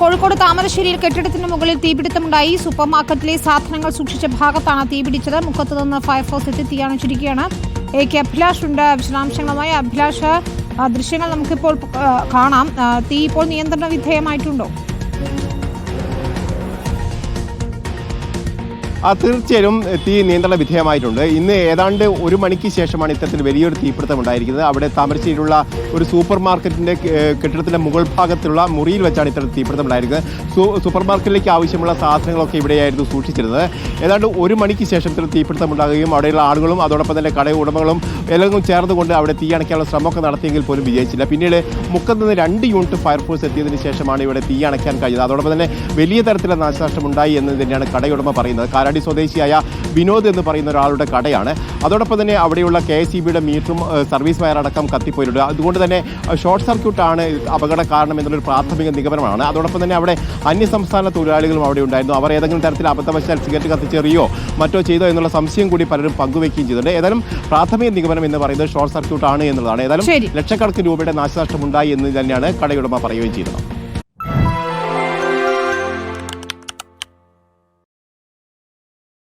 കോഴിക്കോട് താമരശ്ശേരിയിൽ കെട്ടിടത്തിന് മുകളിൽ തീപിടുത്തമുണ്ടായി. സൂപ്പർ മാർക്കറ്റിലെ സാധനങ്ങൾ സൂക്ഷിച്ച ഭാഗത്താണ് തീപിടിച്ചത്. മുഖത്ത് നിന്ന് ഫയർഫോഴ്സ് എത്തി തീ അണച്ചിരിക്കുകയാണ് എ കെ അഭിലാഷ് ഉണ്ട് വിശദാംശങ്ങളുമായി അഭിലാഷ് ദൃശ്യങ്ങൾ നമുക്കിപ്പോൾ കാണാം. തീ ഇപ്പോൾ നിയന്ത്രണ വിധേയമായിട്ടുണ്ടോ ആ തീർച്ചയായും തീ നിയന്ത്രണ വിധേയമായിട്ടുണ്ട്. ഇന്ന് ഏതാണ്ട് ഒരു മണിക്ക് ശേഷമാണ് ഇത്തരത്തിൽ വലിയൊരു തീപിടുത്തം ഉണ്ടായിരിക്കുന്നത്. അവിടെ താമരശ്ശേരിയിലുള്ള ഒരു സൂപ്പർ മാർക്കറ്റിന്റെ കെട്ടിടത്തിന്റെ മുകൾ ഭാഗത്തുള്ള മുറിയിൽ വെച്ചാണ് ഇത്തരത്തിൽ തീപിടുത്തം ഉണ്ടായിരിക്കുന്നത്. സൂപ്പർ മാർക്കറ്റിലേക്ക് ആവശ്യമുള്ള സാധനങ്ങളൊക്കെ ഇവിടെയായിരുന്നു സൂക്ഷിച്ചിരുന്നത്. ഏതാണ്ട് ഒരു മണിക്ക് ശേഷം ഇത്തരം തീപിടുത്തം ഉണ്ടാകുകയും അവിടെയുള്ള ആളുകളും അതോടൊപ്പം തന്നെ കട ഉടമകളും എല്ലാം ചേർന്നുകൊണ്ട് അവിടെ തീ അണയ്ക്കാനുള്ള ശ്രമമൊക്കെ നടത്തിയെങ്കിൽ പോലും വിജയിച്ചില്ല. പിന്നീട് മുക്കത്ത് നിന്ന് രണ്ട് യൂണിറ്റ് ഫയർഫോഴ്സ് എത്തിയതിനു ശേഷമാണ് ഇവിടെ തീ അണയ്ക്കാൻ കഴിഞ്ഞത്. അതോടൊപ്പം തന്നെ വലിയ തരത്തിലുള്ള നാശനഷ്ടം ഉണ്ടായി എന്ന് തന്നെയാണ് കടയുടമ പറയുന്നത്. കാരാടി സ്വദേശിയായ വിനോദ് എന്ന് പറയുന്ന ഒരാളുടെ കടയാണ്. അതോടൊപ്പം തന്നെ അവിടെയുള്ള കെ എസ് ഇ ബിയുടെ മീറ്ററും സർവീസ് വയർ അടക്കം കത്തിപ്പോയിട്ടുണ്ട്. അതുകൊണ്ട് തന്നെ ഷോർട്ട് സർക്യൂട്ടാണ് അപകട കാരണം എന്നുള്ളൊരു പ്രാഥമിക നിഗമനമാണ്. അതോടൊപ്പം തന്നെ അവിടെ അന്യസംസ്ഥാന തൊഴിലാളികളും അവിടെ ഉണ്ടായിരുന്നു. അവർ ഏതെങ്കിലും തരത്തിൽ അബദ്ധവശാൽ സിഗരറ്റ് കത്തിച്ചെറിയോ മറ്റോ ചെയ്തോ എന്നുള്ള സംശയം കൂടി പലരും പങ്കുവയ്ക്കുകയും ചെയ്തിട്ടുണ്ട്. ഏതായാലും പ്രാഥമിക നിഗമനം എന്ന് പറയുന്നത് ഷോർട്ട് സർക്യൂട്ടാണ് ആണ് എന്നുള്ളതാണ്. ഏതായാലും ലക്ഷക്കണക്കിന് രൂപയുടെ നാശനഷ്ടം ഉണ്ടായി എന്ന് തന്നെയാണ് കടയുടമ പറയുകയും ചെയ്തത്